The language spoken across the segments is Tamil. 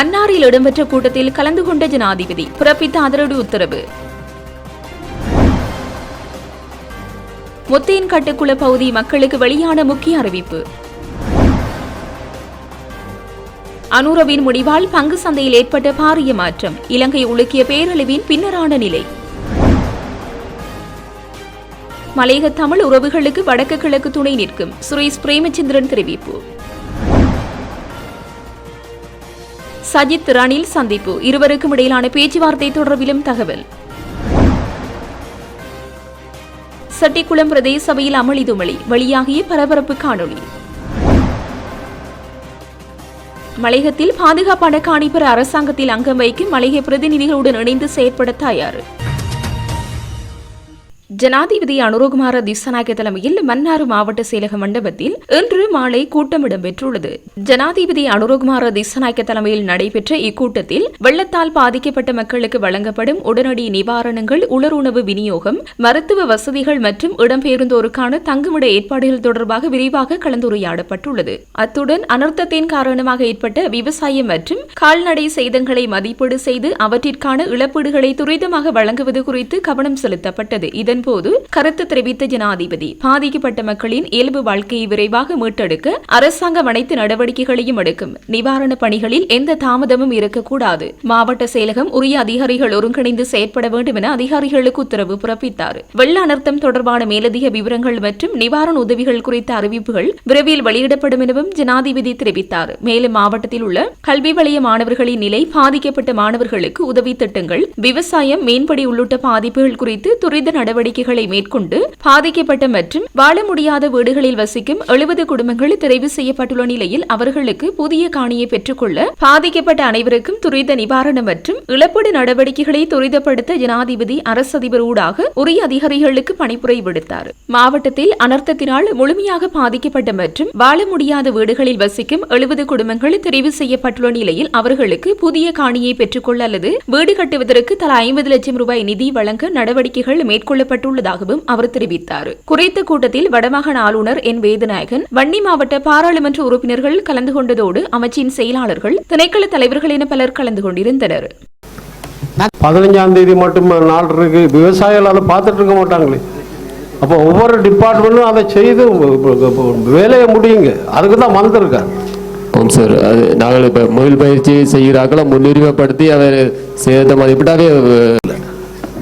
அன்னாரில் இடம்பெற்ற கூட்டத்தில் கலந்து கொண்ட ஜனாதிபதி பிறப்பித்த அதிரடி உத்தரவு. முத்தையன் கட்டுக்குள பகுதி மக்களுக்கு வெளியான முக்கிய அறிவிப்பு. அனுரவின் முடிவால் பங்கு சந்தையில் ஏற்பட்ட பாரிய மாற்றம் இலங்கை உலுக்கிய பேரழிவின் பின்னரான நிலை. மலையக தமிழ் உறவுகளுக்கு வடக்கு கிழக்கு துணை நிற்கும் சுரேஷ் பிரேமச்சந்திரன் தெரிவிப்பு. சஜித் ரணில் சந்திப்பு. இருவருக்கும் இடையிலான பேச்சுவார்த்தை தொடர்பிலும் தகவல். சட்டிக்குளம் பிரதேச சபையில் அமளி துமளி. வெளியாகிய பரபரப்பு காணொளி. மலையகத்தில் பாதுகாப்பான காணிப்பர் அரசாங்கத்தில் அங்கம் வைக்கும் மலையக பிரதிநிதிகளுடன் இணைந்து செயற்பட தயார். ஜனாதிபதி அனுரகுமார திசநாயக்க தலைமையில் மன்னார் மாவட்ட செயலக மண்டபத்தில் இன்று மாலை கூட்டம் இடம்பெற்றுள்ளது. ஜனாதிபதி அனுரகுமார திசநாயக்க தலைமையில் நடைபெற்ற இக்கூட்டத்தில் வெள்ளத்தால் பாதிக்கப்பட்ட மக்களுக்கு வழங்கப்படும் உடனடி நிவாரணங்கள் உலருணவு விநியோகம் மருத்துவ வசதிகள் மற்றும் இடம்பெயர்ந்தோருக்கான தங்குமிட ஏற்பாடுகள் தொடர்பாக விரிவாக கலந்துரையாடப்பட்டுள்ளது. அத்துடன் அனர்த்தத்தின் காரணமாக ஏற்பட்ட விவசாயம் மற்றும் கால்நடை சேதங்களை மதிப்பீடு செய்து அவற்றிற்கான இழப்பீடுகளை துரிதமாக வழங்குவது குறித்து கவனம் செலுத்தப்பட்டது. இதன் போது கருத்து தெரிவித்த ஜனாதிபதி. பாதிக்கப்பட்ட மக்களின் இயல்பு வாழ்க்கையை விரைவாக மீட்டெடுக்க அரசாங்கம் அனைத்து நடவடிக்கைகளையும் எடுக்கும். நிவாரண பணிகளில் எந்த தாமதமும் இருக்கக்கூடாது. மாவட்ட செயலகம் உரிய அதிகாரிகள் ஒருங்கிணைந்து செயற்பட வேண்டும் என அதிகாரிகளுக்கு உத்தரவு பிறப்பித்தார். வெள்ள அனர்த்தம் தொடர்பான மேலதிக விவரங்கள் மற்றும் நிவாரண உதவிகள் குறித்த அறிவிப்புகள் விரைவில் வெளியிடப்படும் எனவும் ஜனாதிபதி தெரிவித்தார். மேலும் மாவட்டத்தில் உள்ள கல்வி வலய மாணவர்களின் நிலை பாதிக்கப்பட்ட மாணவர்களுக்கு உதவி திட்டங்கள் விவசாயம் மீன்பிடி உள்ளிட்ட பாதிப்புகள் குறித்து துரித நடவடிக்கை நடவடிக்கைகளை மேற்கொண்டு பாதிக்கப்பட்ட மற்றும் வாழ முடியாத வீடுகளில் வசிக்கும் எழுபது குடும்பங்கள் தெரிவு செய்யப்பட்டுள்ள நிலையில் அவர்களுக்கு புதிய காணியை பெற்றுக்கொள்ள பாதிக்கப்பட்ட அனைவருக்கும் துரித நிவாரணம் மற்றும் இழப்பீடு நடவடிக்கைகளை துரிதப்படுத்த ஜனாதிபதி அரசதிபர் ஊடாக உரிய அதிகாரிகளுக்கு பணிப்புரை விடுத்தார். மாவட்டத்தில் அனர்த்தத்தினால் முழுமையாக பாதிக்கப்பட்ட மற்றும் வாழ முடியாத வீடுகளில் வசிக்கும் எழுபது குடும்பங்கள் தெரிவு செய்யப்பட்டுள்ள நிலையில் அவர்களுக்கு புதிய காணியை பெற்றுக்கொள்ள அல்லது வீடு கட்டுவதற்கு தலா ஐம்பது லட்சம் ரூபாய் நிதி வழங்க நடவடிக்கைகள் மேற்கொள்ளப்பட்டுள்ளதாகவும் அவர் தெரிவித்தார். குறித்த கூட்டத்தில் வடமாகாண ஆளுநர் என். வேதநாயகன் வன்னி மாவட்ட பாராளுமன்ற உறுப்பினர்கள் கலந்து கொண்டதோடு அமைச்சின் செயலாளர்கள் திணைக்கள தலைவர்கள் என பலர் கலந்து கொண்டிருந்தனர். பதினஞ்சாம் தேதி மட்டும் நாள் இருக்கு. விவசாயிகள் அதை பார்த்துட்டு இருக்க மாட்டாங்களே. அப்போ ஒவ்வொரு டிபார்ட்மெண்ட்டும் அதை செய்து வேலையை முடியுங்க. அதுக்கு தான் வந்திருக்காரு ஆமாம் சார் அது நாங்கள் இப்போ மொழில் பயிற்சி செய்கிறாக்களை முன்னுரிமைப்படுத்தி அவர் சேதத்தை மதிப்பிட்டாவே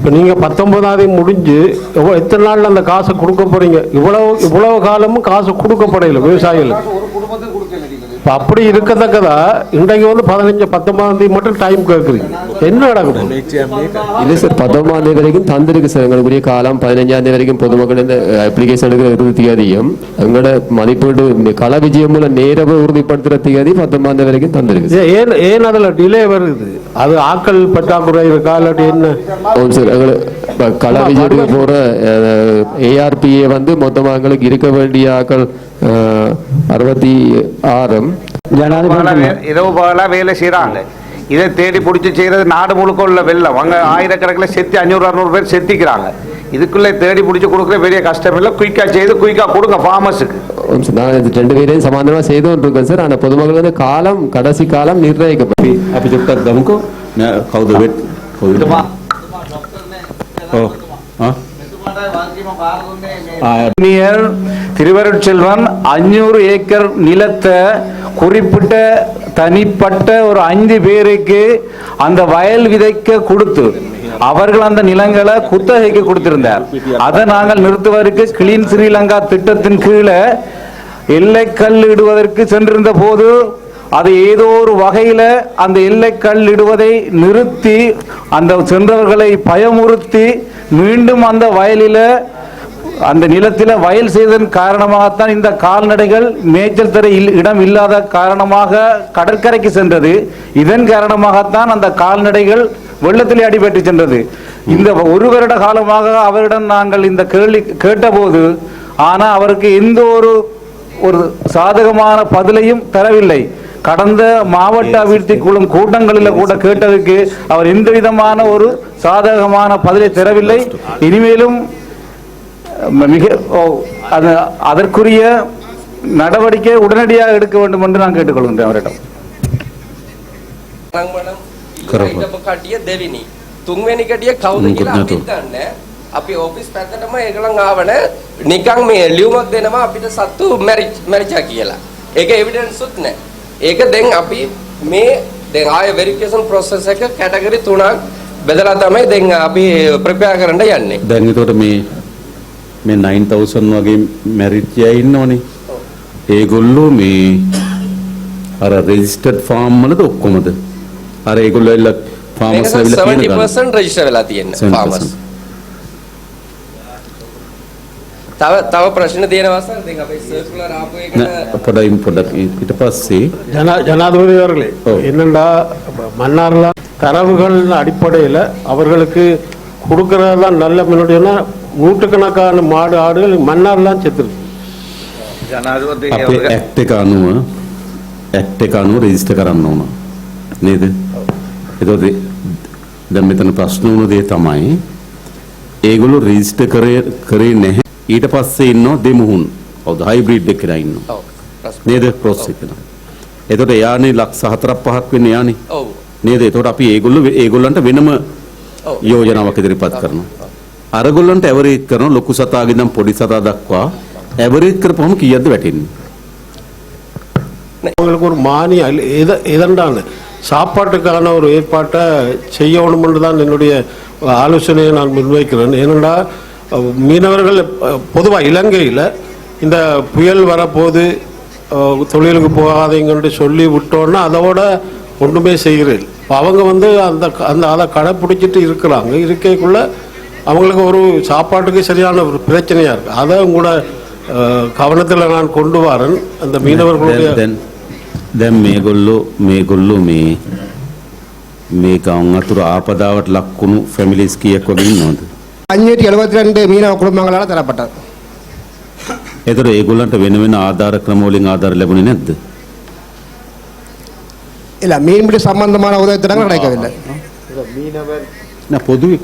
இப்போ நீங்கள் பத்தொன்பதாவது முடிஞ்சு எவ்வளோ எத்தனை நாளில் அந்த காசை கொடுக்க போறீங்க? இவ்வளவு இவ்வளவு காலமும் காசு கொடுக்கப்படையில விவசாயிகளுக்கு. இப்போ அப்படி இருக்கத்தக்கதா? இன்றைக்கு வந்து பதினஞ்சு பத்தொன்பதாம் தேதி மட்டும் டைம் கேட்குறீங்க என்ன நடக்கும் இல்லை சார் பத்தொன்பதாம் தேதி வரைக்கும் தந்திருக்கு சார் எங்களுக்குரிய காலம் பதினஞ்சாம் தேதி வரைக்கும் பொதுமக்கள் இந்த அப்ளிகேஷன் எடுக்கிற இறுதி தேதியும் எங்களோட மதிப்பீடு கள விஜயம் மூலம் நேரவை உறுதிப்படுத்துகிற தேதி பத்தொன்பதாம் தேதி வரைக்கும் தந்திருக்கு. ஏன் ஏன் அதில் டிலே வருது? அது ஆட்கள் பற்றாக்குறை இருக்கா இல்லாட்டி என்ன? சார் எங்களுக்கு கள விஜயத்துக்கு போகிற ஏஆர்பிஏ வந்து மொத்தமாக எங்களுக்கு இருக்க வேண்டிய ஆக்கள் அறுபத்தி ஆறும். இரவு பகலாக வேலை செய்யறாங்க இதை தேடி பிடிச்சி செய்யறது நாடு முழுக்க உள்ள வெள்ளம். அங்கே ஆயிரக்கணக்கில் செத்தி அஞ்சூறு அறுநூறு பேர் செத்திக்கிறாங்க. இதுக்குள்ளே தேடி பிடிச்சி கொடுக்குற பெரிய கஷ்டம் இல்லை. குயிக்காக செய்து குயிக்காக கொடுங்க ஃபார்மஸுக்கு நான் ரெண்டு பேரையும் சமாதானமாக செய்து இருக்கேன் சார் ஆனால் பொதுமக்கள் வந்து காலம் கடைசி காலம் நிர்ணயிக்கப்பட்டு அப்படி சொல்லிட்டார் தமுக்கு கௌது வெட் ஓ ஆ. திருவருட்செல்வன் அஞ்சூறு ஏக்கர் நிலத்தை குறிப்பிட்ட தனிப்பட்ட ஒரு அஞ்சு பேருக்கு அந்த வயல் விதைக்க கொடுத்து அவர்கள் அந்த நிலங்களை குத்தகைக்கு கொடுத்திருந்தார். அதை நாங்கள் நிறுத்துவதற்கு கிளீன் ஸ்ரீலங்கா திட்டத்தின் கீழே எல்லைக்கல் இடுவதற்கு சென்றிருந்த போது அது ஏதோ ஒரு வகையில அந்த எல்லை கல் இடுவதை நிறுத்தி அந்த சென்றவர்களை பயமுறுத்தி மீண்டும் அந்த வயலில அந்த நிலத்தில வயல் செய்ததன் காரணமாகத்தான் இந்த கால்நடைகள் மேய்ச்சல் தர இடம் இல்லாத காரணமாக கடற்கரைக்கு சென்றது. இதன் காரணமாகத்தான் அந்த கால்நடைகள் வெள்ளத்திலே அடிபட்டு சென்றது. இந்த ஒரு வருட காலமாக அவரிடம் நாங்கள் இந்த கேள்வி கேட்டபோது ஆனா அவருக்கு எந்த ஒரு ஒரு சாதகமான பதிலையும் தரவில்லை. கடந்த மாவட்ட அபிவிருத்தி குழும் கூட்டங்களில் கூட கேட்டதுக்கு அவர் எந்த விதமான ஒரு சாதகமான பதிலை தரவில்லை. இனிமேலும் மிக ஓ, அது அதற்குரிய நடவடிக்கை உடனடியாக எடுக்க வேண்டும் என்று நான் கேட்டுக்கொள்கின்றேன் அவரிடம் මනම් කරපුවා. හිටපු කටිය දෙවෙනි තුන්වෙනි කටිය කවුද මොකුත් කියලා නැතුව. අපිත් දන්නේ අපි ඔෆිස් පැත්තටම ඒගොල්ලන් ආවන නිකන් මේ ලියුමක් දෙනවා අපිට සත්තු මැරිච්චා කියලා ඒක එවිඩන්ස් උත් නැහැ ඒක දැන් අපි මේ දැන් ආය වෙරිෆිකේෂන් process එක කැටගරි තුනක් බෙදලා තමයි දැන් අපි ප්‍රපෙයාර් කරන්න යන්නේ දැන් එතකොට මේ මේ 9000 වගේ මැරිට් අය ඉන්නවනේ. ඒගොල්ලෝ මේ අර රෙජිස්ටර්ඩ් ෆාම් වලද ඔක්කොමද? අර ඒගොල්ලෝ එල්ල ෆාමර්ස් ඇවිල්ලා කියන ගන්න. 70% රෙජිස්ටර් වෙලා තියෙන්නේ 70%. ෆාමර්ස් තව තව ප්‍රශ්න තියෙනවා සර් දැන් අපේ සර්කුලර් ආපු එකට නෑ පොඩ්ඩක් පොඩ්ඩක් ඊට පස්සේ ஜனா ஜனாதிபதி அவர்களே ஓ. என்னண்டா மன்னார்லாம் தரவுகள் அடிப்படையில் அவர்களுக்கு கொடுக்கறது தான் நல்ல முன்னாடினா නූටකනකාන මාඩ ආඩුවල මන්නාරලාන් චතුරු. අපේ ඇක්ට් එක අනුව ඇක්ට් එක අනුව රෙජිස්ටර් කරන්න ඕන. නේද? එතකොට දැන් මෙතන ප්‍රශ්න වුණ දේ තමයි ඒගොල්ලෝ රෙජිස්ටර් කරේ කරේ නැහැ. ඊට පස්සේ ඉන්නවා දෙමුහුන්. ඔව් හයිබ්‍රිඩ් එකේ ලා ඉන්නවා. නේද? ක්‍රොස් එකේ ලා එතකොට එයානේ ලක්ෂ 4ක් 5ක් වෙන්නේ යානේ. ඔව්. නේද? එතකොට අපි ඒගොල්ලෝ ඒගොල්ලන්ට වෙනම යෝජනාවක් ඉදිරිපත් කරනවා. අරගොල්ලන්ට ඇවරේජ් කරන ලොකු සතාගේ ඉඳන් පොඩි සතා දක්වා ඇවරේජ් කරපුවම කීයක්ද වැටෙන්නේ? அவங்களுக்கு ஒரு மானியம் இல்ல, எத எதண்டான சாப்பாட்டுக்கான ஒரு ஏற்பாட்டை செய்யணும்னு தான் என்னுடைய ஆலோசனையை நான் முன்வைக்கிறேன் ஏனென்றா அஹ், மீனவர்கள் பொதுவாக இலங்கையில் இந்த புயல் வரப்போது அஹ், தொழிலுக்கு போகாதீங்கன்னு சொல்லி விட்டோன்னா அதோட ஒன்றுமே செய்கிறேன் அவங்க வந்து அந்த அந்த அதை கடைப்பிடிச்சிட்டு இருக்கிறாங்க இருக்கைக்குள்ள அவங்களுக்கு ஒரு சாப்பாட்டுக்கு சரியான ஒரு பிரச்சனையாக இருக்குது அதை கூட கவனத்தில் நான் கொண்டு வரேன் அந்த மீனவர்களுடைய දැන් දැන් මේගොල්ලෝ මේගොල්ලෝ මේ මේ ගම් අතුරු ආපදාවට ලක්වුණු ෆැමිලිස් කීයක් වගේ ඉන්නවද? அஞ்சூற்றி எழுபத்தி ரெண்டு மீனவ குடும்பங்களால் தரப்பட்டது එතකොට ඒගොල්ලන්ට වෙන වෙන ආධාර ක්‍රම වලින් ආධාර ලැබුණේ නැද්ද? இல்லை மீன்பிடி சம்பந்தமான உதவி திட்டங்கள் கிடைக்கவில்லை නෑ நான் பொதுவே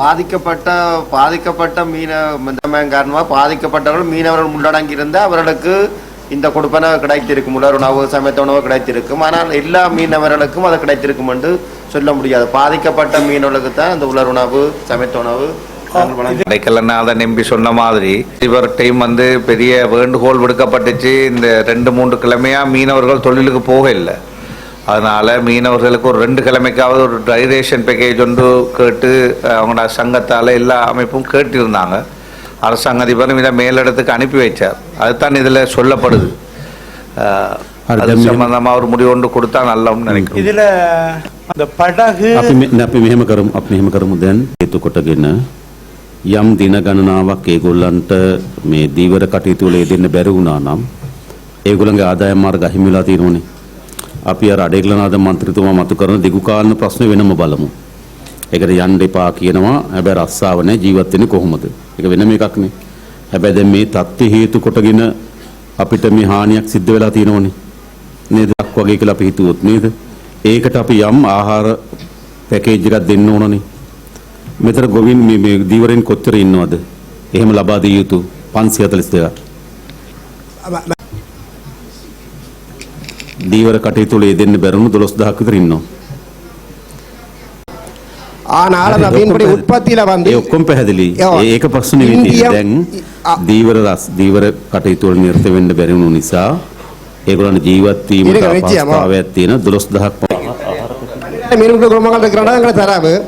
பாதிக்கப்பட்ட பாதிக்கப்பட்ட மீனவ காரணமாக பாதிக்கப்பட்டவர்கள் மீனவர்கள் உள்ளடங்கி இருந்தால் அவர்களுக்கு இந்த கொடுப்பனை கிடைத்திருக்கும். உலர் உணவு சமயத்த உணவு கிடைத்திருக்கும். ஆனால் எல்லா மீனவர்களுக்கும் அது கிடைத்திருக்கும் என்று சொல்ல முடியாது. பாதிக்கப்பட்ட மீனவர்களுக்கு தான் இந்த உலர் உணவு சமயத்த உணவு கிடைக்கலனாதான் நம்பி சொன்ன மாதிரி இவர்கிட்டையும் வந்து பெரிய வேண்டுகோள் விடுக்கப்பட்டுச்சு. இந்த ரெண்டு மூன்று கிழமையா மீனவர்கள் தொழிலுக்கு போக இல்லை அதனால மீனவர்களுக்கு ஒரு ரெண்டு கிழமைக்காவது ஒரு டைரேஷன் பேக்கேஜ் ஒன்று கேட்டு அஹ், அவங்களோட சங்கத்தால் எல்லா அமைப்பும் கேட்டிருந்தாங்க அரசாங்க அதிபரும் இதை மேலிடத்துக்கு அனுப்பி வைச்சார் அதுதான் இதில் சொல்லப்படுது அஹ், அது அது மீ- சம்பந்தமா ஒரு முடிவு ஒன்று கொடுத்தா நல்லம்னு நினைக்கிறேன் இதுல அந்த படகு අපි මෙ- නෑ, අපි මෙහෙම කරමු අපි මෙහෙම කරමු දැන් හේතු කොටගෙන යම් දින ගණනාවක් ඒගොල්ලන්ට මේ දීවර කටයුතු වල යෙදෙන්න බැරි වුණා නම් ඒගොල්ලන්ගේ ආදායම් මාර්ග අහිමි වෙලා තියෙනෝනේ. අපි අර අඩේගලනාද මන්ත්‍රීතුමා මතු කරන දිගු කාලන ප්‍රශ්න වෙනම බලමු. ඒකට යන්න එපා කියනවා. හැබැයි රස්සාව නැහැ ජීවත් වෙන්නේ කොහොමද? ඒක වෙනම එකක් නේ. හැබැයි දැන් මේ தත්ත්ව හේතු කොටගෙන අපිට මේ හානියක් සිද්ධ වෙලා තියෙනෝනේ. නේද? අක් වගේ කියලා අපි හිතුවොත් නේද? ඒකට අපි යම් ආහාර පැකේජ් එකක් දෙන්න ඕනනේ. මෙතන ගොවින් මේ මේ දීවරෙන් කොච්චර ඉන්නවද? එහෙම ලබා දිය යුතු 542ක්. දීවර කටයුතු වල යෙදෙන්න බැරුණු 12000ක් විතර ඉන්නවා. ஆனால் அந்த மீன்பிடி உற்பத்தியில வந்து ඒ ඔක්කොම පැහැදිලි. යව. ඒ- ඒක ප්‍රශ්න නෙවෙයි ඉන්දියා- දැන් අ- දීවර රස් දීවර කටයුතු වල නිරත වෙන්න බැරි වුණු නිසා ඒගොල්ලන් ජීවත් වීමට ඒක නිශ්චයම. අපහසුතාවයක් තියෙන 12000ක් පමණ. மீன்பிடி குடும்பங்கள் இருக்கிறனால எங்களுக்கு தராது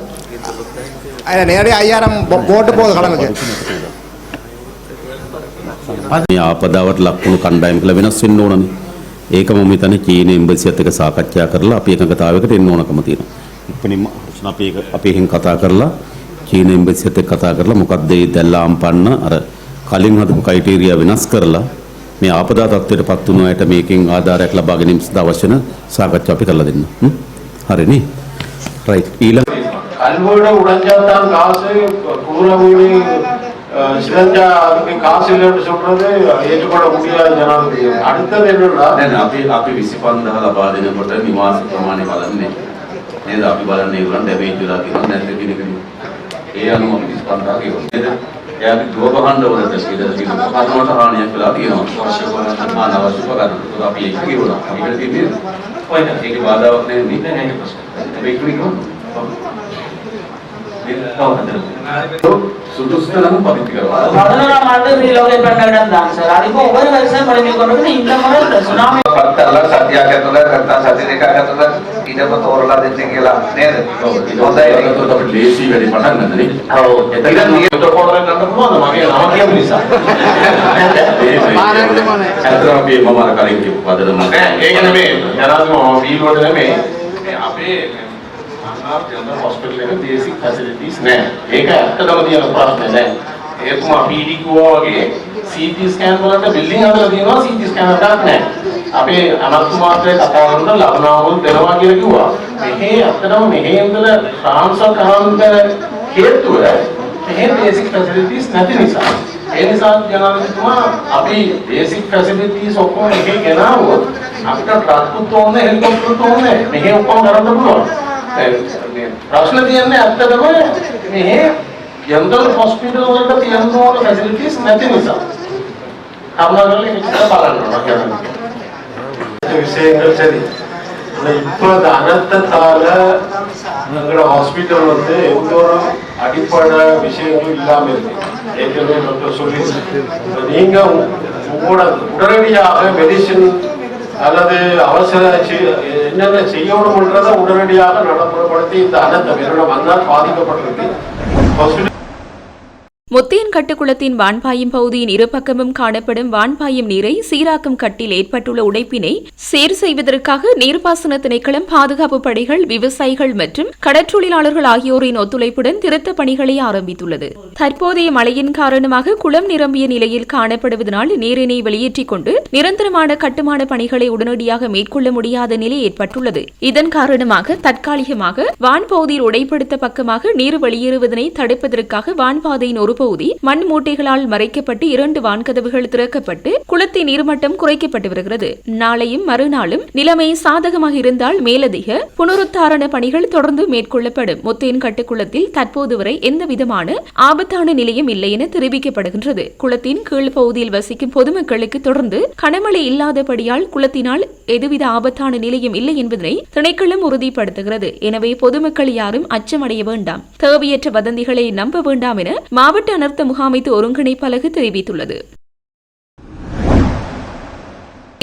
அதில் நேரடியாக ஐயாயிரம் போ- போட்டு போகுது கடனுக்கு මේ ආපදාවට ලක්වුණු කණ්ඩායම් කියලා වෙනස් වෙන්න ඕනනේ. ඒක මම හිතන්නේ චීන එම්බසියත් එක්ක සාකච්ඡා කරලා අපි එකඟතාවයකට එන්න ඕනකම තියෙනවා. ඉක්මනින්ම හර්ෂණ අපි ඒක අපි එහෙන් කතා කරලා චීන එම්බසියත් එක්ක කතා කරලා මොකක්ද මේ දැල්ලා අම්පන්න අර කලින් හදපු ක්‍රයිටීරියා වෙනස් කරලා මේ ආපදා තත්ත්වයට පත් වුණ අයට මේකෙන් ආධාරයක් ලබා ගැනීම සඳහා අවශ්‍ය වෙන සාකච්ඡා අපි කරලා දෙන්න. හරිනේ. රයිට් ඊළඟ අල්වෝඩ උඩන් ජාතන් කාසේ කුරුණගුණේ சிதைஞ்சா அதுக்கு காசு இல்லைன்னு சொல்றது ஏற்றுக்கொள்ள முடியாத ஜனாதிபதி அடுத்தது என்னன்னா දැන් අපි අපි 25000 ලබා දෙනකොට නිවාස ප්‍රමාණය බලන්නේ නේද අපි බලන්නේ ඒගොල්ලන් ඩැමේජ් වෙලා තියෙනවා නැත්නම් කෙනෙකුට ඒ අනුව අපි 25000 ගෙවනවා නේද එයාගේ ගෘහ භාණ්ඩවලට ඉඩ තිබෙනවා. කර්මවලට හානියක් වෙලා තියෙනවා. අවශ්‍ය කරන අනවශ්‍ය උපකරණ. ඒක අපි ඒක කිව්වා. අපිට තියෙන්නේ ඔය ඒකේ බාධාවක් නැහැ නේ. නෑ නෑ ප්‍රශ්න. මේක නිකන් సుదుస్థులను పవిత్ర ಭಕ್ತರೆಲ್ಲ ಸತಿ ಹಾಕತ್ತದ ರತ್ನ ಸತಿ ರೇಖಾಕತ್ತದ ಇದೆ ಮತ್ತು ಅವರೆಲ್ಲ ದಿನಗೆಲ್ಲ ಲೇಸಿ ಗಡಿ ಪಟ್ಟಂಗಂದ್ರಿ சந்திரமபி அம்மாமார காரியத்துக்கு பார்த்துட்டு ஏற்கனவே யாராவது வீடு உடனே அப்படியே නාර් ජනරල් හොස්පිටල් එක බේසික් ෆැසිලිටිස් නැහැ. ඒක ඇත්තටම තියෙන ප්‍රශ්නේ දැන්. ඒකම අපි ඊඩී කිව්වා වගේ CT ස්කෑන් වලට බිල්ඩින් හදලා තියෙනවා CT ස්කෑන් එකක් නැහැ. අපේ අනත්තු මාත්‍රේ කතා කරන ලබනාවල් දෙනවා කියලා කිව්වා. මෙහි ඇත්තටම මෙහි ඉඳලා ට්‍රාන්ස්ෆර් කරන්න හේතුව මෙහි බේසික් ෆැසිලිටිස් නැති නිසා. ඒ නිසා ජනාධිපතිතුමා අපි බේසික් ෆැසිලිටිස් ඔක්කොම එකේ ගෙනාවොත් අපිට ට්‍රක්කුත් ඕනේ හෙලිකොප්ටරුත් ඕනේ මෙහි ඔක්කොම කරන්න පුළුවන්. ప్రొఫెషనల్ తీయన్నీ అర్థమేమో మీ జనరల్ హాస్పిటల్ వల్ల ఎన్నో ఫెసిలిటీస్ నథింగ్ ఇస్ కర్ణాటకలో ఇక్కడ பலன் விஷயங்கள் சரி இப்போ அந்த அனந்தத்தால எங்களோட ஹாஸ்பிட்டல் வந்து இல்லாம இருக்கு நீங்க உடனடியாக மெடிசின் அல்லது அவசர என்ன என்னென்ன செய்யணும்ன்றதை உடனடியாக நடைமுறைப்படுத்தி இந்த அனர்த்தம் என்னோட வந்தால் பாதிக்கப்பட்டிருக்கு. முத்தியன் கட்டுக்குளத்தின் வான்பாயும் பகுதியின் இரு பக்கமும் காணப்படும் வான்பாயும் நீரை சீராக்கும் கட்டில் ஏற்பட்டுள்ள உடைப்பினை சீர் செய்வதற்காக நீர்ப்பாசன திணைக்களம் பாதுகாப்பு படைகள் விவசாயிகள் மற்றும் கடற்றொழிலாளர்கள் ஆகியோரின் ஒத்துழைப்புடன் திருத்த பணிகளை ஆரம்பித்துள்ளது. தற்போதைய மழையின் காரணமாக குளம் நிரம்பிய நிலையில் காணப்படுவதனால் நீரினை வெளியேற்றிக் கொண்டு நிரந்தரமான கட்டுமான பணிகளை உடனடியாக மேற்கொள்ள முடியாத நிலை ஏற்பட்டுள்ளது. இதன் காரணமாக தற்காலிகமாக வான்பகுதியில் உடைப்படுத்த பக்கமாக நீர் வெளியேறுவதனை தடுப்பதற்காக வான்பாதையின் ஒரு பகுதி மண் மூட்டைகளால் மறைக்கப்பட்டு இரண்டு வான்கதவுகள் திறக்கப்பட்டு குளத்தின் நீர்மட்டம் குறைக்கப்பட்டு வருகிறது நாளையும் மறுநாளும் நிலைமை சாதகமாக இருந்தால் மேலதிக புனருத்தாரண பணிகள் தொடர்ந்து மேற்கொள்ளப்படும். முத்தையன் கட்டுக்குளத்தில் தற்போது வரை எந்த விதமான ஆபத்தான நிலையும் இல்லை என தெரிவிக்கப்படுகின்றது. குளத்தின் கீழ் பகுதியில் வசிக்கும் பொதுமக்களுக்கு தொடர்ந்து கனமழை இல்லாதபடியால் குளத்தினால் எதுவித ஆபத்தான நிலையும் இல்லை என்பதனை திணைக்களம் உறுதிப்படுத்துகிறது. எனவே பொதுமக்கள் யாரும் அச்சமடைய வேண்டாம். தேவையற்ற வதந்திகளை நம்ப வேண்டாம் என மாவட்ட அனர்த்த முகாமைத்து ஒருங்கிணைப்பலகு தெரிவித்துள்ளது.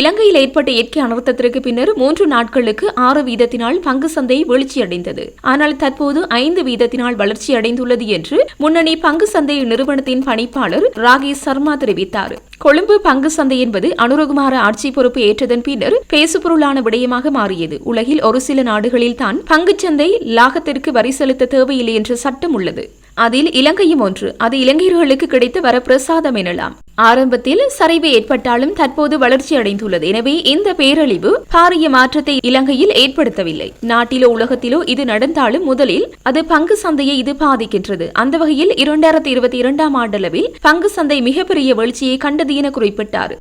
இலங்கையில் ஏற்பட்ட இயற்கை அனர்த்தத்திற்கு பின்னர் மூன்று நாட்களுக்கு ஆறு வீதத்தினால் பங்கு சந்தை வீழ்ச்சியடைந்தது. ஆனால் தற்போது ஐந்து வீதத்தினால் வளர்ச்சி அடைந்துள்ளது என்று முன்னணி பங்கு சந்தை நிறுவனத்தின் பணிப்பாளர் ராகேஷ் சர்மா தெரிவித்தார். கொழும்பு பங்கு சந்தை என்பது அனுரகுமார ஆட்சி பொறுப்பு ஏற்றதன் பின்னர் பேசுபொருளான விடயமாக மாறியது. உலகில் ஒரு சில நாடுகளில் தான் பங்குச்சந்தை லாகத்திற்கு வரி செலுத்த தேவையில்லை என்ற சட்டம் உள்ளது. அதில் இலங்கையும் ஒன்று. அது இலங்கையர்களுக்கு கிடைத்த வரப்பிரசாதம் எனலாம். ஆரம்பத்தில் சரிவு ஏற்பட்டாலும் தற்போது வளர்ச்சி அடைந்துள்ளது. எனவே இந்த பேரழிவு பாரிய மாற்றத்தை இலங்கையில் ஏற்படுத்தவில்லை. நாட்டிலோ உலகத்திலோ இது நடந்தாலும் முதலில் அது பங்கு சந்தையை இது பாதிக்கின்றது. அந்த வகையில் இரண்டாயிரத்தி இருபத்தி இரண்டாம் ஆண்டளவில் பங்கு சந்தை மிகப்பெரிய வீழ்ச்சியை கண்டது என குறிப்பிட்டார்.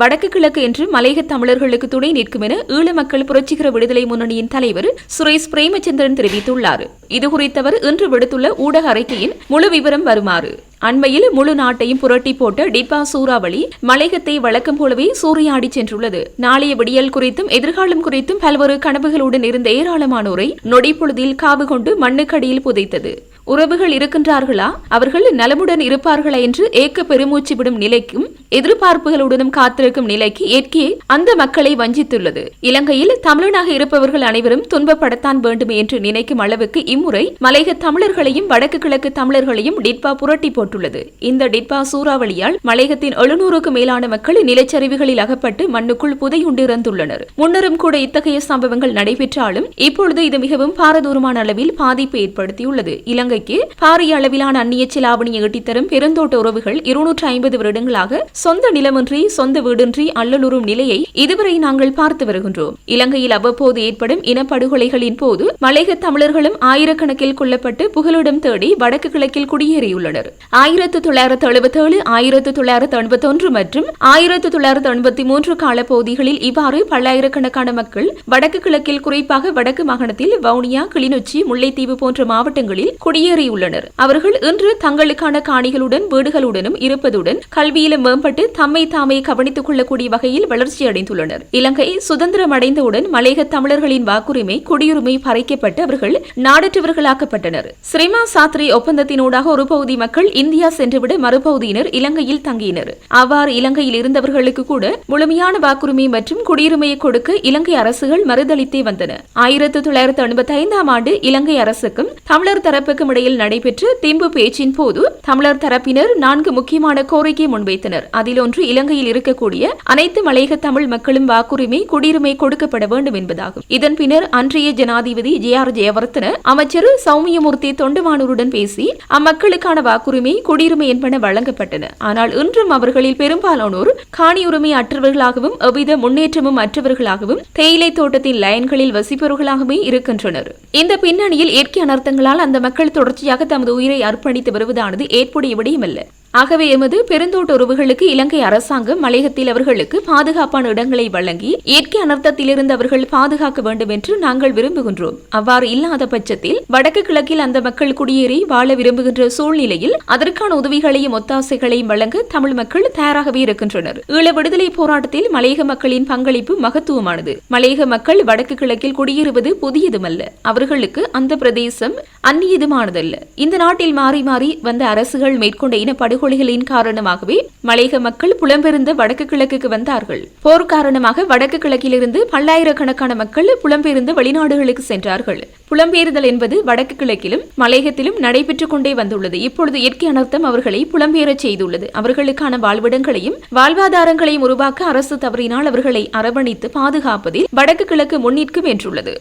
வடக்கு கிழக்கு என்று மலையக தமிழர்களுக்கு துணை நிற்கும் என ஈழ மக்கள் புரட்சிகர விடுதலை முன்னணியின் தலைவர் சுரேஷ் பிரேமச்சந்திரன் தெரிவித்துள்ளார். இதுகுறித்தவர் இன்று விடுத்துள்ள ஊடக அறிக்கையின் முழு விவரம் வருமாறு. அண்மையில் முழு நாட்டையும் புரட்டி போட்ட டிபா சூறாவளி மலையகத்தை வழக்கம் போலவே சூறையாடி சென்றுள்ளது. நாளைய விடியல் குறித்தும் எதிர்காலம் குறித்தும் பல்வேறு கனவுகளுடன் இருந்த ஏராளமானோரை நொடிப்பொழுதில் காவு கொண்டு மண்ணுக்கடியில் புதைத்தது. உறவுகள் இருக்கின்றார்களா? அவர்கள் நலமுடன் இருப்பார்களா என்று ஏக்க பெருமூச்சு விடும் நிலைக்கும் எதிர்பார்ப்புகளுடனும் காத்திருக்கும் நிலைக்கு ஏற்கே அந்த மக்களை வஞ்சித்துள்ளது. இலங்கையில் தமிழனாக இருப்பவர்கள் அனைவரும் துன்பப்படத்தான் வேண்டும் என்று நினைக்கும் அளவுக்கு இம்முறை மலையக தமிழர்களையும் வடக்கு கிழக்கு தமிழர்களையும் டிட்பா புரட்டி போட்டுள்ளது. இந்த டிட்பா சூறாவளியால் மலையகத்தின் எழுநூறுக்கு மேலான மக்கள் நிலச்சரிவுகளில் அகப்பட்டு மண்ணுக்குள் புதையுண்டிருந்துள்ளனர். முன்னரும் கூட இத்தகைய சம்பவங்கள் நடைபெற்றாலும் இப்பொழுது இது மிகவும் பாரதூரமான அளவில் பாதிப்பை ஏற்படுத்தியுள்ளது. இலங்கைக்கு பாரிய அளவிலான அந்நிய செலாவணியை எட்டித்தரும் பெருந்தோட்ட உறவுகள் இருநூற்று ஐம்பது வருடங்களாக சொந்த நிலமின்றி சொந்த வீடின்றி அல்லலுறும் நிலையை இதுவரை நாங்கள் பார்த்து வருகின்றோம். இலங்கையில் அவ்வப்போது ஏற்படும் இனப்படுகொலைகளின் போது மலையக தமிழர்களும் ஆயிரக்கணக்கில் கொல்லப்பட்டு புகலிடம் தேடி வடக்கு கிழக்கில் குடியேறியுள்ளனர். ஆயிரத்து தொள்ளாயிரத்து எழுபத்தேழு ஆயிரத்து தொள்ளாயிரத்து எண்பத்தொன்று மற்றும் ஆயிரத்து தொள்ளாயிரத்து எண்பத்தி மூன்று காலப்பகுதிகளில் இவ்வாறு பல்லாயிரக்கணக்கான மக்கள் வடக்கு கிழக்கில் குறிப்பாக வடக்கு மாகாணத்தில் வவுனியா கிளிநொச்சி முல்லைத்தீவு போன்ற மாவட்டங்களில் குடியேறி வெளியேறியுள்ளனர் அவர்கள் இன்று தங்களுக்கான காணிகளுடன் வீடுகளுடனும் இருப்பதுடன் கல்வியிலும் மேம்பட்டு தம்மை தாமே கவனித்துக் கொள்ளக்கூடிய வகையில் வளர்ச்சியடைந்துள்ளனர். இலங்கை சுதந்திரம் அடைந்தவுடன் மலையக தமிழர்களின் வாக்குரிமை குடியுரிமை பறிக்கப்பட்டு அவர்கள் நாடற்றவர்களாக்கப்பட்டனர். ஸ்ரீமா சாத்ரி ஒப்பந்தத்தினூடாக ஒரு பகுதி மக்கள் இந்தியா சென்றுவிட மறுபகுதியினர் இலங்கையில் தங்கினர். அவ்வாறு இலங்கையில் இருந்தவர்களுக்கு கூட முழுமையான வாக்குரிமை மற்றும் குடியுரிமையை கொடுக்க இலங்கை அரசுகள் மறுதளித்தே வந்தன. ஆயிரத்தி தொள்ளாயிரத்தி எண்பத்தி ஐந்தாம் ஆண்டு இலங்கை அரசுக்கும் தமிழர் தரப்புக்கும் இடையில் நடைபெற்ற திம்பு பேச்சின் போது தமிழர் தரப்பினர் நான்கு முக்கியமான கோரிக்கை முன்வைத்தனர். அதில் ஒன்று இலங்கையில் இருக்கக்கூடிய அனைத்து மலையக தமிழ் மக்களும் வாக்குரிமை குடியுரிமை கொடுக்கப்பட வேண்டும் என்பதாகும். இதன் பின்னர் அன்றைய ஜனாதிபதி ஜே ஆர் ஜெயவர்த்தன அமைச்சர் சௌமியமூர்த்தி தொண்டுமானூருடன் பேசி அம்மக்களுக்கான வாக்குரிமை குடியுரிமை என்பன வழங்கப்பட்டன. ஆனால் இன்றும் அவர்களில் பெரும்பாலானோர் காணியுரிமை அற்றவர்களாகவும் எவ்வித முன்னேற்றமும் அற்றவர்களாகவும் தேயிலை தோட்டத்தின் லயன்களில் வசிப்பவர்களாகவே இருக்கின்றனர். இந்த பின்னணியில் இயற்கை அனர்த்தங்களால் அந்த மக்கள் தொடர்ச்சியாக தமது உயிரை அர்ப்பணித்து வருவதானது ஏற்புடைய விடயமல்ல ஆகவே எமது பெருந்தோட்ட உறவுகளுக்கு இலங்கை அரசாங்கம் மலையகத்தில் அவர்களுக்கு பாதுகாப்பான இடங்களை வழங்கி இயற்கை அனர்த்தத்திலிருந்து அவர்கள் பாதுகாக்க வேண்டும் என்று நாங்கள் விரும்புகின்றோம். அவ்வாறு இல்லாத பட்சத்தில் வடக்கு கிழக்கில் அந்த மக்கள் குடியேறி வாழ விரும்புகின்ற சூழ்நிலையில் அதற்கான உதவிகளையும் ஒத்தாசைகளையும் வழங்க தமிழ் மக்கள் தயாராகவே இருக்கின்றனர். ஈழ விடுதலை போராட்டத்தில் மலையக மக்களின் பங்களிப்பு மகத்துவமானது. மலையக மக்கள் வடக்கு கிழக்கில் குடியேறுவது புதியதுமல்ல. அவர்களுக்கு அந்த பிரதேசம் அந்நியதுமானதல்ல. இந்த நாட்டில் மாறி மாறி வந்த அரசுகள் மேற்கொண்ட இனப்படுகொலைகளின் காரணமாகவே மலையக மக்கள் புலம்பெயர்ந்து வடக்கு கிழக்குக்கு வந்தார்கள். போர் காரணமாக வடக்கு கிழக்கிலிருந்து பல்லாயிரக்கணக்கான மக்கள் புலம்பெயர்ந்து வெளிநாடுகளுக்கு சென்றார்கள். புலம்பெயர்தல் என்பது வடக்கு கிழக்கிலும் மலையகத்திலும் நடைபெற்றுக் கொண்டே வந்துள்ளது. இப்பொழுது இயற்கை அனர்த்தம் அவர்களை புலம்பெயரச் செய்துள்ளது. அவர்களுக்கான வாழ்விடங்களையும் வாழ்வாதாரங்களையும் உருவாக்க அரசு தவறினால் அவர்களை அரவணைத்து பாதுகாப்பதில் வடக்கு கிழக்கு முன்னிற்கும் என்றுள்ளது.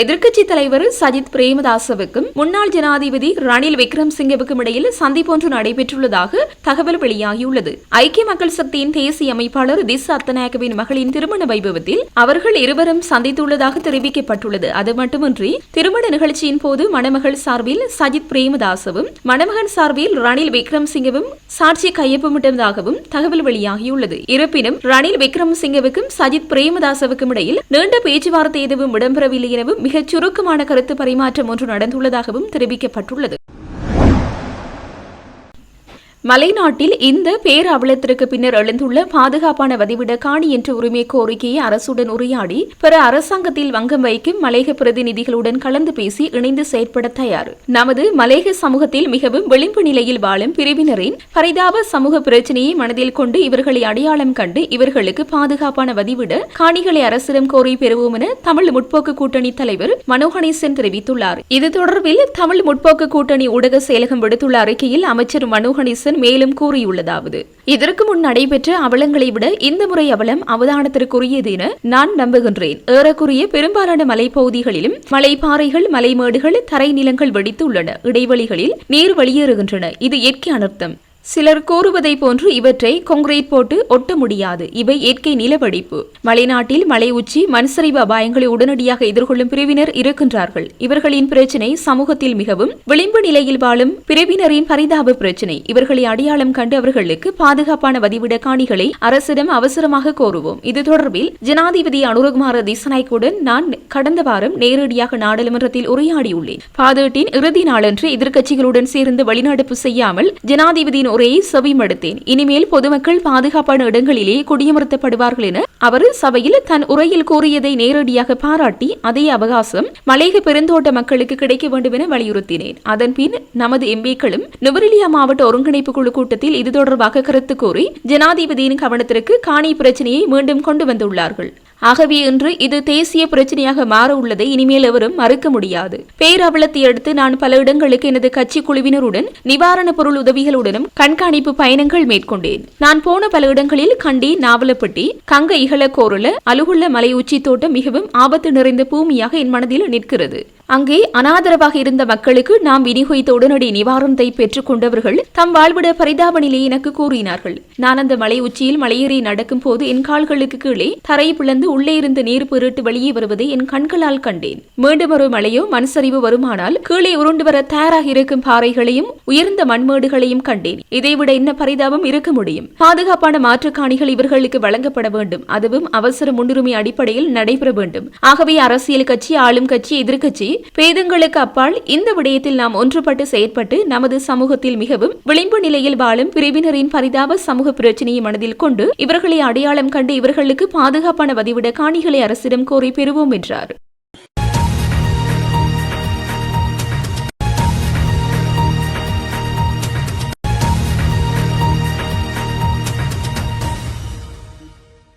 எதிர்க்கட்சி தலைவர் சஜித் பிரேமதாசவுக்கும் முன்னாள் ஜனாதிபதி ரணில் விக்ரம்சிங்கவுக்கும் இடையில் சந்திப்பொன்று நடைபெற்றுள்ளதாக தகவல் வெளியாகியுள்ளது. ஐக்கிய மக்கள் சக்தியின் தேசிய அமைப்பாளர் திஸ் அத்தநாயகவின் மகளின் திருமண வைபவத்தில் அவர்கள் இருவரும் சந்தித்துள்ளதாக தெரிவிக்கப்பட்டுள்ளது. அது மட்டுமின்றி திருமண நிகழ்ச்சியின் போது மணமகள் சார்பில் சஜித் பிரேமதாசவும் மணமகன் சார்பில் ரணில் விக்ரம்சிங்கவும் சாட்சி கையொப்பமிட்டதாகவும் தகவல் வெளியாகியுள்ளது. இருப்பினும் ரணில் விக்ரம்சிங்கவுக்கும் சஜித் பிரேமதாசவுக்கும் இடையில் நீண்ட பேச்சுவார்த்தை எதுவும் இடம்பெறவில்லை எனவும் மிகச் சுருக்கமான கருத்து பரிமாற்றம் ஒன்று நடந்துள்ளதாகவும் தெரிவிக்கப்பட்டுள்ளது. மலைநாட்டில் இந்த பேரவலத்திற்கு பின்னர் எழுந்துள்ள பாதுகாப்பான வதிவிட காணி என்ற உரிமை கோரிக்கையை அரசுடன் உரையாடி பிற அரசாங்கத்தில் வங்கம் வைக்கும் மலையக பிரதிநிதிகளுடன் கலந்து பேசி இணைந்து செயற்பட தயார். நமது மலேக சமூகத்தில் மிகவும் விளிம்பு நிலையில் வாழும் பிரிவினரின் பரிதாப சமூக பிரச்சினையை மனதில் கொண்டு இவர்களை அடையாளம் கண்டு இவர்களுக்கு பாதுகாப்பான வதிவிட காணிகளை அரசிடம் கோரி பெறுவோம் என தமிழ் முற்போக்கு கூட்டணி தலைவர் மனோகணேசன் தெரிவித்துள்ளார். இது தொடர்பில் தமிழ் முற்போக்கு கூட்டணி ஊடக செயலகம் விடுத்துள்ள அறிக்கையில் அமைச்சர் மனோகணேசன் மேலும் கூறியுள்ளதாவது இதற்கு முன் நடைபெற்ற அவலங்களை விட இந்த முறை அவலம் அவதானத்திற்குரியது என நான் நம்புகின்றேன். ஏறக்குரிய பெரும்பாலான மலைப்பகுதிகளிலும் மலைப்பாறைகள் மலைமேடுகள் தரைநிலங்கள் வெடித்து வெடித்துள்ளன. இடைவெளிகளில் நீர் வெளியேறுகின்றன. இது இயற்கை அனர்த்தம். சிலர் கூறுவதை போன்று இவற்றை கொங்கிரீட் போட்டு ஒட்ட முடியாது. இவை இயற்கை நிலவடிப்பு. மலைநாட்டில் மலை உச்சி மண்சரிவு அபாயங்களை உடனடியாக எதிர்கொள்ளும் பிரிவினர் இருக்கின்றார்கள். இவர்களின் பிரச்சினை சமூகத்தில் மிகவும் விளிம்பு நிலையில் வாழும் பிரிவினரின் பரிதாப பிரச்சினை. இவர்களை அடையாளம் கண்டு அவர்களுக்கு பாதுகாப்பான வதிவிட காணிகளை அரசிடம் அவசரமாக கோருவோம். இது தொடர்பில் ஜனாதிபதி அனுரகுமார திசநாய்க்குடன் நான் கடந்த வாரம் நேரடியாக நாடாளுமன்றத்தில் உரையாடியுள்ளேன். பாதேட்டின் இறுதி நாளன்று எதிர்க்கட்சிகளுடன் சேர்ந்து வழிநடப்பு செய்யாமல் ஜனாதிபதியின் உரையை செவிமடுத்தேன் இனிமேல் பொதுமக்கள் பாதுகாப்பான இடங்களிலே குடியமர்த்தப்படுவார்கள் என அவர் சபையில் தன் உரையில் கூறியதை நேரடியாக பாராட்டி அதே அவகாசம் மலையக பெருந்தோட்ட மக்களுக்கு கிடைக்க வேண்டும் என வலியுறுத்தினேன் அதன்பின் நமது எம்பிக்களும் நுவரெலியா மாவட்ட ஒருங்கிணைப்பு குழு கூட்டத்தில் இது தொடர்பாக கருத்து கூறி ஜனாதிபதியின் கவனத்திற்கு காணி பிரச்சனையை மீண்டும் கொண்டு வந்துள்ளார்கள். ஆகவே இன்று இது தேசிய பிரச்சனையாக மாற உள்ளதை இனிமேல் எவரும் மறுக்க முடியாது. பேரவலத்தை அடுத்து நான் பல இடங்களுக்கு எனது கட்சி குழுவினருடன் நிவாரணப் பொருள் உதவிகளுடனும் கண்காணிப்பு பயணங்கள் மேற்கொண்டேன். நான் போன பல இடங்களில் கண்டி நாவலப்பட்டி கங்க இகல கோரல அலுகுள்ள மலை உச்சி தோட்டம் மிகவும் ஆபத்து நிறைந்த பூமியாக என் மனதில் நிற்கிறது. அங்கே அனாதரவாக இருந்த மக்களுக்கு நாம் விநியோகித்த உடனடி நிவாரணத்தை பெற்றுக் கொண்டவர்கள் தம் வாழ்விட பரிதாப நிலையை எனக்கு கூறினார்கள். நான் அந்த மலை உச்சியில் மலையேறி நடக்கும் போது என் கால்களுக்கு கீழே தரை பிளந்து உள்ளே இருந்து நீர் பெருட்டு வெளியே வருவதை என் கண்களால் கண்டேன். மீண்டும் ஒரு மலையோ மண் சரிவு வருமானால் கீழே உருண்டு வர தயாராக இருக்கும் பாறைகளையும் உயர்ந்த மண்மேடுகளையும் கண்டேன். இதைவிட என்ன பரிதாபம் இருக்க முடியும்? பாதுகாப்பான மாற்றுக்காணிகள் இவர்களுக்கு வழங்கப்பட வேண்டும். அதுவும் அவசர முன்னுரிமை அடிப்படையில் நடைபெற வேண்டும். ஆகவே அரசியல் கட்சி ஆளும் கட்சி எதிர்க்கட்சி பேதங்களுக்கு அப்பால் இந்த விடயத்தில் நாம் ஒன்றுபட்டு செயற்பட்டு நமது சமூகத்தில் மிகவும் விளிம்பு நிலையில் வாழும் பிரிவினரின் பரிதாப சமூக பிரச்சனையை மனதில் கொண்டு இவர்களை அடையாளம் கண்டு இவர்களுக்கு பாதுகாப்பான வதிவிட காணிகளை அரசிடம் கோரி பெறுவோம் என்றார்.